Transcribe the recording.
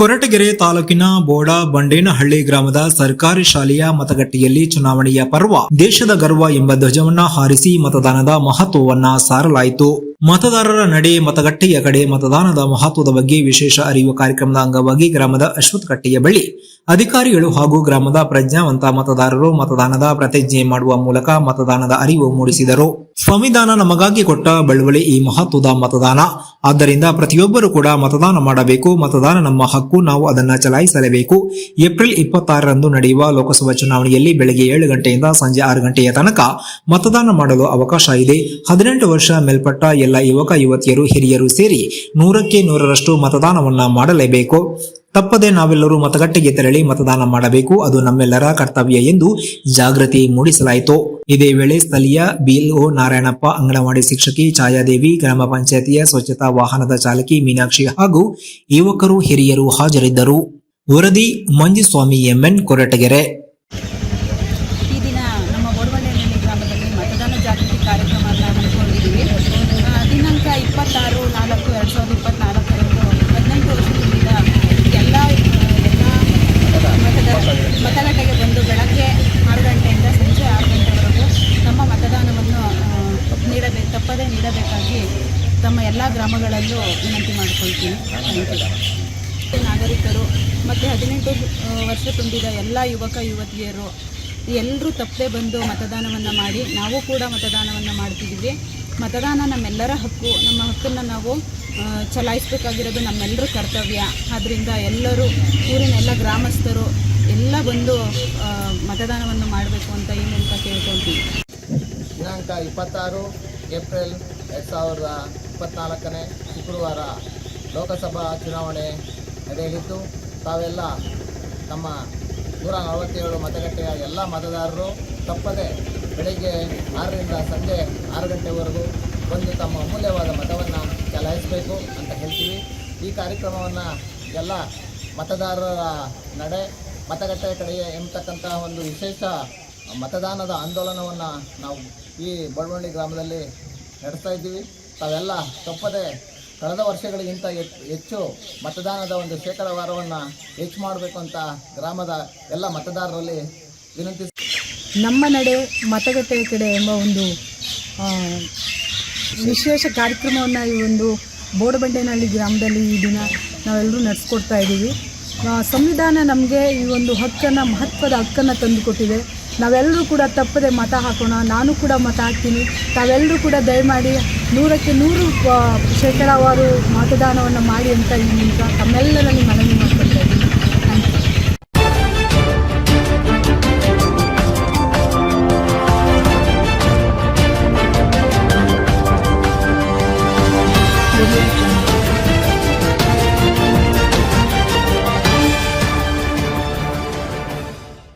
ಕೊರಟಗೆರೆ ತಾಲೂಕಿನ ಬೋಡ ಬಂಡೇನಹಳ್ಳಿ ಗ್ರಾಮದ ಸರ್ಕಾರಿ ಶಾಲೆಯ ಮತಗಟ್ಟೆಯಲ್ಲಿ ಚುನಾವಣೆಯ ಪರ್ವ ದೇಶದ ಗರ್ವ ಎಂಬ ಧ್ವಜವನ್ನ ಹಾರಿಸಿ ಮತದಾನದ ಮಹತ್ವವನ್ನ ಸಾರಲಾಯಿತು. ಮತದಾರರ ನಡೆ, ಮತಗಟ್ಟೆಯ ಕಡೆ ಮತದಾನದ ಮಹತ್ವದ ಬಗ್ಗೆ ವಿಶೇಷ ಅರಿವು ಕಾರ್ಯಕ್ರಮದ ಅಂಗವಾಗಿ ಗ್ರಾಮದ ಅಶ್ವತ್ಥಕಟ್ಟೆಯ ಬಳಿ ಅಧಿಕಾರಿಗಳು ಹಾಗೂ ಗ್ರಾಮದ ಪ್ರಜ್ಞಾವಂತ ಮತದಾರರು ಮತದಾನದ ಪ್ರತಿಜ್ಞೆ ಮಾಡುವ ಮೂಲಕ ಮತದಾನದ ಅರಿವು ಮೂಡಿಸಿದರು. ಸಂವಿಧಾನ ನಮಗಾಗಿ ಕೊಟ್ಟ ಬಳುವಳಿ ಈ ಮಹತ್ವದ ಮತದಾನ. ಆದ್ದರಿಂದ ಪ್ರತಿಯೊಬ್ಬರು ಕೂಡ ಮತದಾನ ಮಾಡಬೇಕು. ಮತದಾನ ನಮ್ಮ ಹಕ್ಕು. ನಾವು ಅದನ್ನು ಚಲಾಯಿಸಲೇಬೇಕು. ಏಪ್ರಿಲ್ ಇಪ್ಪತ್ತಾರರಂದು ನಡೆಯುವ ಲೋಕಸಭಾ ಚುನಾವಣೆಯಲ್ಲಿ ಬೆಳಗ್ಗೆ ಏಳು ಗಂಟೆಯಿಂದ ಸಂಜೆ ಆರು ಗಂಟೆಯ ತನಕ ಮತದಾನ ಮಾಡಲು ಅವಕಾಶ ಇದೆ. ಹದಿನೆಂಟು ವರ್ಷ ಮೇಲ್ಪಟ್ಟ ಎಲ್ಲ ಯುವಕ, ಯುವತಿಯರು, ಹಿರಿಯರು ಸೇರಿ ನೂರಕ್ಕೆ ನೂರರಷ್ಟು ಮತದಾನವನ್ನ ಮಾಡಲೇಬೇಕು. ತಪ್ಪದೆ ನಾವೆಲ್ಲರೂ ಮತಗಟ್ಟೆಗೆ ತೆರಳಿ ಮತದಾನ ಮಾಡಬೇಕು. ಅದು ನಮ್ಮೆಲ್ಲರ ಕರ್ತವ್ಯ ಎಂದು ಜಾಗೃತಿ ಮೂಡಿಸಲಾಯಿತು. ಇದೇ ವೇಳೆ ಸ್ಥಳೀಯ ಬಿಎಲ್ಒ ನಾರಾಯಣಪ್ಪ, ಅಂಗನವಾಡಿ ಶಿಕ್ಷಕಿ, ಛಾಯಾದೇವಿ, ಗ್ರಾಮ ಪಂಚಾಯತಿಯ ಸ್ವಚ್ಛತಾ ವಾಹನದ ಚಾಲಕಿ ಮೀನಾಕ್ಷಿ ಹಾಗೂ ಯುವಕರು, ಹಿರಿಯರು ಹಾಜರಿದ್ದರು. ವರದಿ ಮಂಜುಸ್ವಾಮಿ, ಎಂಎನ್ ಕೊರಟಗೆರೆ ಈ ದಿನ ನಮ್ಮ ಬೋಡಬಂಡೆನಹಳ್ಳಿ ಗ್ರಾಮದಲ್ಲಿ ಮತದಾನ ಜಾಗೃತಿ ಕಾರ್ಯಕ್ರಮವನ್ನು ಹಮ್ಮಿಕೊಂಡಿದ್ದೀವಿ ಆ, ದಿನಾಂಕ ಇಪ್ಪತ್ತಾರು ನಾಲ್ಕು ಎರಡು ಸಾವಿರದ ಇಪ್ಪತ್ತ್ನಾಲ್ಕರಂದು ಹದಿನೆಂಟು ವರ್ಷ ತುಂಬಿದ ಎಲ್ಲ ಎಲ್ಲ ಮತದಾರ ಮತಗಟ್ಟೆಗೆ ಬಂದು ಬೆಳಗ್ಗೆ ಆರು ಗಂಟೆಯಿಂದ ಸಂಜೆ ಆರು ಗಂಟೆವರೆಗೂ ತಮ್ಮ ಮತದಾನವನ್ನು ಆ, ನೀಡಬೇಕು ತಪ್ಪದೇ ನೀಡಬೇಕಾಗಿ ತಮ್ಮ ಎಲ್ಲ ಗ್ರಾಮಗಳಲ್ಲೂ ವಿನಂತಿ ಮಾಡಿಕೊಳ್ತೀನಿ. ನಾಗರಿಕರು, ಮತ್ತು ಹದಿನೆಂಟು ವರ್ಷ ತುಂಬಿದ ಎಲ್ಲ ಯುವಕ, ಯುವತಿಯರು ಎಲ್ಲರೂ ತಪ್ಪದೆ ಬಂದು ಮತದಾನವನ್ನು ಮಾಡಿ, ನಾವು ಕೂಡ ಮತದಾನವನ್ನು ಮಾಡ್ತಿದ್ದೀವಿ. ಮತದಾನ ನಮ್ಮೆಲ್ಲರ ಹಕ್ಕು. ನಮ್ಮ ಹಕ್ಕನ್ನು ನಾವು ಚಲಾಯಿಸ್ಬೇಕಾಗಿರೋದು ನಮ್ಮೆಲ್ಲರ ಕರ್ತವ್ಯ. ಆದ್ದರಿಂದ ಎಲ್ಲರೂ, ಊರಿನ ಎಲ್ಲ ಗ್ರಾಮಸ್ಥರು, ಎಲ್ಲ ಬಂದು ಮತದಾನವನ್ನು ಮಾಡಬೇಕು ಅಂತ ಈ ಮೂಲಕ ಕೇಳ್ಕೊಳ್ತೀವಿ ದಿನಾಂಕ ಇಪ್ಪತ್ತಾರು, ಏಪ್ರಿಲ್ ಎರಡು ಸಾವಿರದ ಇಪ್ಪತ್ತ್ನಾಲ್ಕನೇ ಶುಕ್ರವಾರ ಲೋಕಸಭಾ ಚುನಾವಣೆ ನಡೆಯಲಿದ್ದು, ತಾವೆಲ್ಲ ನಮ್ಮ ನೂರ ನಲವತ್ತೇಳು ಮತಗಟ್ಟೆಯ ಎಲ್ಲ ಮತದಾರರು ತಪ್ಪದೆ ಬೆಳಗ್ಗೆ ಆರರಿಂದ ಸಂಜೆ ಆರು ಗಂಟೆವರೆಗೂ ಬಂದು ತಮ್ಮ ಅಮೂಲ್ಯವಾದ ಮತವನ್ನು ಚಲಾಯಿಸಬೇಕು ಅಂತ ಹೇಳ್ತೀವಿ. ಈ ಕಾರ್ಯಕ್ರಮವನ್ನು ಎಲ್ಲ ಮತದಾರರ ನಡೆ, ಮತಗಟ್ಟೆ ಕಡೆಗೆ ಎಂಬತಕ್ಕಂತಹ ಒಂದು ವಿಶೇಷ ಮತದಾನದ ಆಂದೋಲನವನ್ನು ನಾವು ಈ ಬಡವಳ್ಳಿ ಗ್ರಾಮದಲ್ಲಿ ನಡೆಸ್ತಾ ಇದ್ದೀವಿ. ತಾವೆಲ್ಲ ತಪ್ಪದೆ ಕಳೆದ ವರ್ಷಗಳಿಗಿಂತ ಹೆಚ್- ಹೆಚ್ಚು ಮತದಾನದ ಒಂದು ಶೇಕಡಾವಾರವನ್ನು ಹೆಚ್ಚು ಮಾಡಬೇಕು ಅಂತ ಗ್ರಾಮದ ಎಲ್ಲ ಮತದಾರರಲ್ಲಿ ವಿನಂತಿ ನಮ್ಮ ನಡೆ ಮತಗಟ್ಟೆಯ ಕಡೆ ಎಂಬ ಒಂದು ವಿಶೇಷ ಕಾರ್ಯಕ್ರಮವನ್ನು ಈ ಒಂದು ಬೋಡಬಂಡೇನಹಳ್ಳಿ ಗ್ರಾಮದಲ್ಲಿ ಈ ದಿನ ನಾವೆಲ್ಲರೂ ನಡೆಸ್ಕೊಡ್ತಾ ಇದ್ದೀವಿ. ಸಂವಿಧಾನ ನಮಗೆ ಈ ಒಂದು ಹಕ್ಕನ್ನು, ಮಹತ್ವದ ಹಕ್ಕನ್ನು ತಂದುಕೊಟ್ಟಿದೆ. ನಾವೆಲ್ಲರೂ ಕೂಡ ತಪ್ಪದೆ ಮತ ಹಾಕೋಣ, ನಾನು ಕೂಡ ಮತ ಹಾಕ್ತೀನಿ. ತಾವೆಲ್ಲರೂ ಕೂಡ ದಯಮಾಡಿ ನೂರಕ್ಕೆ ನೂರು ಶೇಕಡಾವಾರು ಮತದಾನವನ್ನು ಮಾಡಿ ಅಂತ ಈ ನಿಮಿಷ ತಮ್ಮೆಲ್ಲರಲ್ಲಿ ಮನವಿ ಮಾಡ್ತೀನಿ